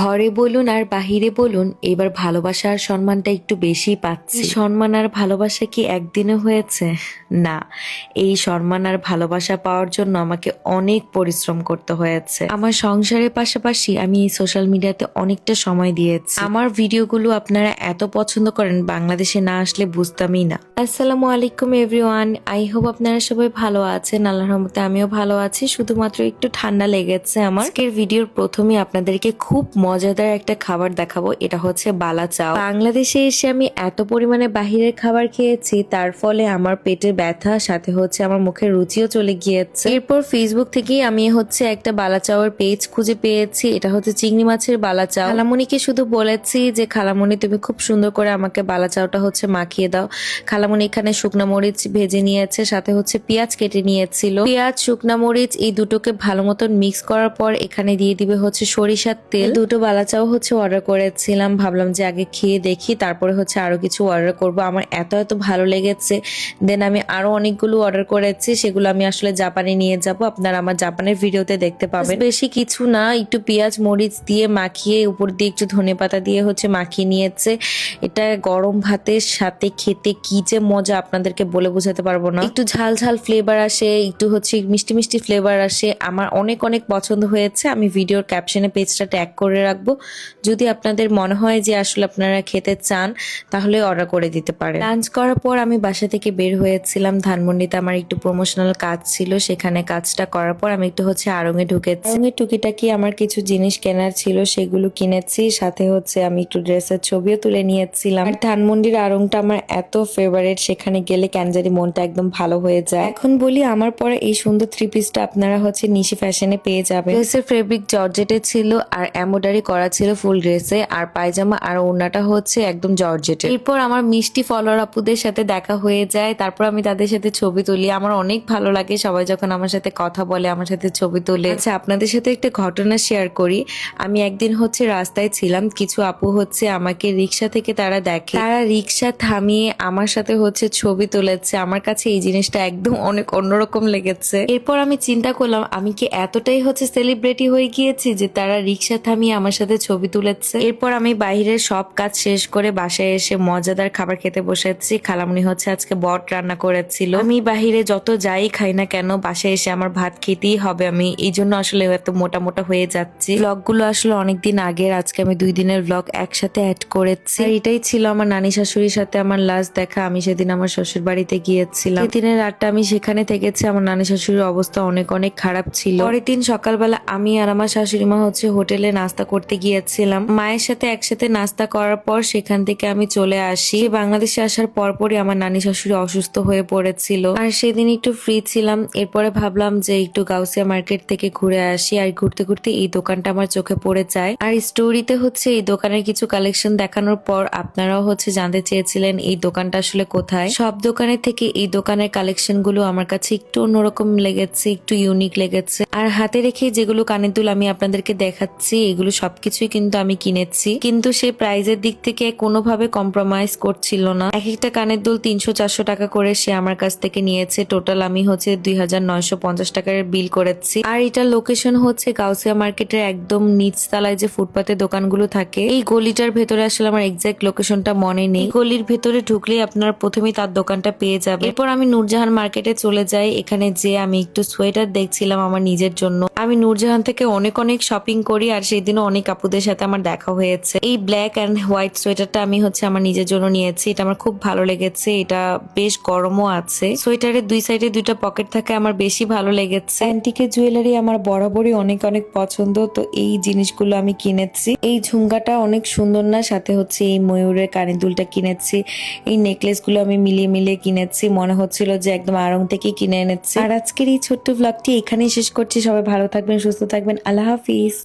ঘরে বলুন আর বাহিরে বলুন এবার ভালোবাসা আর সম্মানটা একটু বেশি পাচ্ছি। সম্মান আর ভালোবাসা কি একদিনে হয়েছে? না এই সম্মান আর ভালোবাসা পাওয়ার জন্য আমাকে অনেক পরিশ্রম করতে হয়েছে। আমার সংসারের পাশাপাশি আমি এই সোশ্যাল মিডিয়াতে অনেকটা সময় দিয়েছি। আমার ভিডিওগুলো আপনারা এত পছন্দ করেন বাংলাদেশে না আসলে বুঝতামই না। আসসালামু আলাইকুম এভরিওয়ান আই হোপ আপনারা সবাই ভালো আছেন। আল্লাহর রহমতে আমিও ভালো আছি। শুধুমাত্র একটু ঠান্ডা লেগেছে আমার। আজকের ভিডিওর প্রথমে আপনাদেরকে খুব মজাদার একটা খাবার দেখাবো, এটা হচ্ছে বালা চাও। বাংলাদেশে এসে আমি এত পরিমাণে বাহিরের খাবার খেয়েছি, তার ফলে আমার পেটে ব্যথা, সাথে হচ্ছে আমার মুখের রুচিও চলে গিয়েছে। এরপর ফেসবুক থেকেই আমি হচ্ছে একটা বালা চাওয়ের পেজ খুঁজে পেয়েছি, এটা হচ্ছে চিংড়ি মাছের বালা চাও। খালামণিকে শুধু বলেছি যে, খালামণি, তুমি খুব সুন্দর করে আমাকে বালা চাওটা হচ্ছে মাখিয়ে দাও। খালামণি এখানে শুকনা মরিচ ভেজে নিয়েছে, সাথে হচ্ছে পেঁয়াজ কেটে নিয়েছিল। পেঁয়াজ, শুকনা মরিচ এই দুটোকে ভালো মতন মিক্স করার পর এখানে দিয়ে দিবে হচ্ছে সরিষার তেল। দুটো বালাচাও হচ্ছে অর্ডার করেছিলাম, ভাবলাম যে আগে খেয়ে দেখি, তারপরে হচ্ছে আরও কিছু অর্ডার করব। আমার এত এত ভালো লেগেছে। দেন আমি আরও অনেকগুলো অর্ডার করেছি, সেগুলো আমি আসলে জাপানে নিয়ে যাব। আপনারা আমার জাপানের ভিডিওতে দেখতে পাবেন। বেশি কিছু না, একটু পেঁয়াজ, মরিচ দিয়ে মাখিয়ে, উপর দিয়ে একটু ধনে পাতা দিয়ে হচ্ছে মাখিয়ে নিয়েছে। এটা গরম ভাতের সাথে খেতে কি যে মজা, আপনাদেরকে বলে বোঝাতে পারব না। একটু ঝাল ঝাল ফ্লেভার আসে, একটু হচ্ছে মিষ্টি মিষ্টি ফ্লেভার আসে। আমার অনেক অনেক পছন্দ হয়েছে। আমি ভিডিওর ক্যাপশনে পেজটা ট্যাগ করে রাখব। যদি আপনাদের মনে হয় যে আসলে আপনারা খেতে চান তাহলে অর্ডার করে দিতে পারেন। লাঞ্চ করার পর আমি বাসা থেকে বের হয়েছিলাম। ধানমন্ডিতে আমার একটু প্রমোশনাল কাজ ছিল সেখানে কাজটা করার পর আমি একটু হচ্ছে আড়ঙে ঢুকেছি। আড়ঙে টুকিটাকি আমার কিছু জিনিস কেনার ছিল সেগুলো কিনেছি সাথে হচ্ছে আমি একটু ড্রেসের ছবিও তুলে নিয়েছিলাম। আর ধানমন্ডির আড়ংটা আমার এত ফেভারেট সেখানে গেলে ক্যানজারি মনটা একদম ভালো হয়ে যায়। এখন বলি আমার পরে এই সুন্দর থ্রি পিসটা আপনারা হচ্ছে নিশি ফ্যাশনে পেয়ে যাবেন। ড্রেসের ফেব্রিক জর্জেটে ছিল আর এমব্রয়ডারি করা ছিল ফুল ড্রেসে, আর পায়জামা আর ওড়নাটা হচ্ছে একদম জর্জেটে এরপর আমার মিষ্টি ফলোয়ার আপুদের সাথে দেখা হয়ে যায়। তারপর আমি তাদের সাথে ছবি তুলি। আমার অনেক ভালো লাগে সবাই যখন আমার সাথে কথা বলে, আমার সাথে ছবি তোলে। আচ্ছা আপনাদের সাথে একটা ঘটনা শেয়ার করি। আমি একদিন হচ্ছে রাস্তায় ছিলাম। কিছু আপু হচ্ছে আমাকে রিক্সা থেকে তারা দেখে। তারা রিক্সা থামিয়ে আমার সাথে হচ্ছে ছবি তুলেছে। আমার কাছে এই জিনিসটা একদম অনেক অন্যরকম লেগেছে। এরপর আমি চিন্তা করলাম, আমি কি এতটাই হচ্ছে সেলিব্রিটি হয়ে গিয়েছি যে তারা রিক্সা থামিয়ে আমার সাথে ছবি তুলেছে। এরপর আমি বাইরের সব কাজ শেষ করে বাসায় এসে মজাদার খাবার খেতে বসেছি। খালামনি হচ্ছে আজকে বট রান্না করেছিল। আমি বাহিরে যত যাই খাই না কেন বাসায় এসে আমার ভাত খেতেই হবে। আমি এই জন্য আসলে এত মোটা মোটা হয়ে যাচ্ছি। ব্লগগুলো আসলে অনেকদিন আগের। আজকে আমি দুই দিনের ব্লগ একসাথে অ্যাড করেছি। এটাই ছিল আমার নানি শাশুড়ির সাথে আমার লাস্ট দেখা। আমি সেদিন আমার শ্বশুর বাড়িতে গিয়েছিলাম। দিনের রাতটা আমি সেখানে থেকেছি। আমার নানি শাশুড়ির অবস্থা অনেক অনেক খারাপ ছিল। পরের দিন সকালবেলা আমি আর আমার শাশুড়ি মা হচ্ছে হোটেলে নাস্তা করতে গিয়েছিলাম। মায়ের সাথে একসাথে নাস্তা করার পর সেখান থেকে আমি চলে আসি। বাংলাদেশে আসার পরপরই আমার নানি শাশুড়ি অসুস্থ হয়ে পড়েছিল। আর সেদিন একটু ফ্রি ছিলাম। এরপরে ভাবলাম যে একটু গাউসিয়া মার্কেট থেকে ঘুরে আসি। আর ঘুরতে ঘুরতে এই দোকানটা আমার চোখে পড়ে যায়। আর স্টোরিতে হচ্ছে এই দোকানের কিছু কালেকশন দেখানোর পর আপনারাও হচ্ছে জানতে চেয়েছিলেন এই দোকানটা আসলে কোথায়। সব দোকানের থেকে এই দোকানের কালেকশনগুলো আমার কাছে একটু অন্যরকম লেগেছে, একটু ইউনিক লেগেছে। আর হাতে রেখে যেগুলো কানের দুল আমি আপনাদেরকে দেখাচ্ছি, এগুলো সবকিছুই কিন্তু আমি কিনেছি। কিন্তু সে প্রাইজের দিক থেকে কোনোভাবে কম্প্রোমাইজ করছিল না। এক একটা কানের দুল তিনশো চারশো টাকা করে সে আমার কাছ থেকে নিয়েছে। টোটাল আমি হচ্ছে দুই হাজার নয়শো পঞ্চাশ টাকার বিল করেছি। আর এটার লোকেশন হচ্ছে গাউসিয়া মার্কেটের একদম নিচতলায় যে ফুটপাতে দোকানগুলো থাকে। এই গলিটার ভেতরে আসলে আমার এক্সাক্ট লোকেশনটা মনে নেই। গলির ভেতরে ঢুকলে আপনার প্রথমেই তার দোকানটা পেয়ে যাবে এরপর আমি নূরজাহান মার্কেটে চলে যাই। এখানে যে আমি একটু সোয়েটার দেখছিলাম আমার নিজের জন্য। আমি নূরজাহান থেকে অনেক অনেক শপিং করি আর সেই দিনও অনেক আপুদের সাথে আমার দেখা হয়েছে। এই ব্ল্যাক অ্যান্ড হোয়াইট সোয়েটারটা আমি হচ্ছে আমার নিজের জন্য নিয়েছি। এটা আমার খুব ভালো লেগেছে। এটা বেশ গরমও আছে। সোয়েটারের দুই সাইডে দুইটা পকেট থাকে, আমার বেশি ভালো লেগেছে। অ্যান্টিকে জুয়েলারি আমার বরাবরই অনেক অনেক পছন্দ। তো এই জিনিসগুলো আমি কিনেছি। এই ঝুমকাটা অনেক সুন্দর না? সাথে হচ্ছে এই ময়ূরের কানের দুলটা কিনেছি। এই নেকলেসগুলো আমি মিলিয়ে মিলিয়ে কিনেছি। মনে হচ্ছিল যে একদম আড়ং থেকে কিনে এনেছি। আর আজকের এই ছোট্ট ব্লগটি এখানেই শেষ করছি। সবাই ভালো থাকবেন, সুস্থ থাকবেন। আল্লাহ হাফিজ।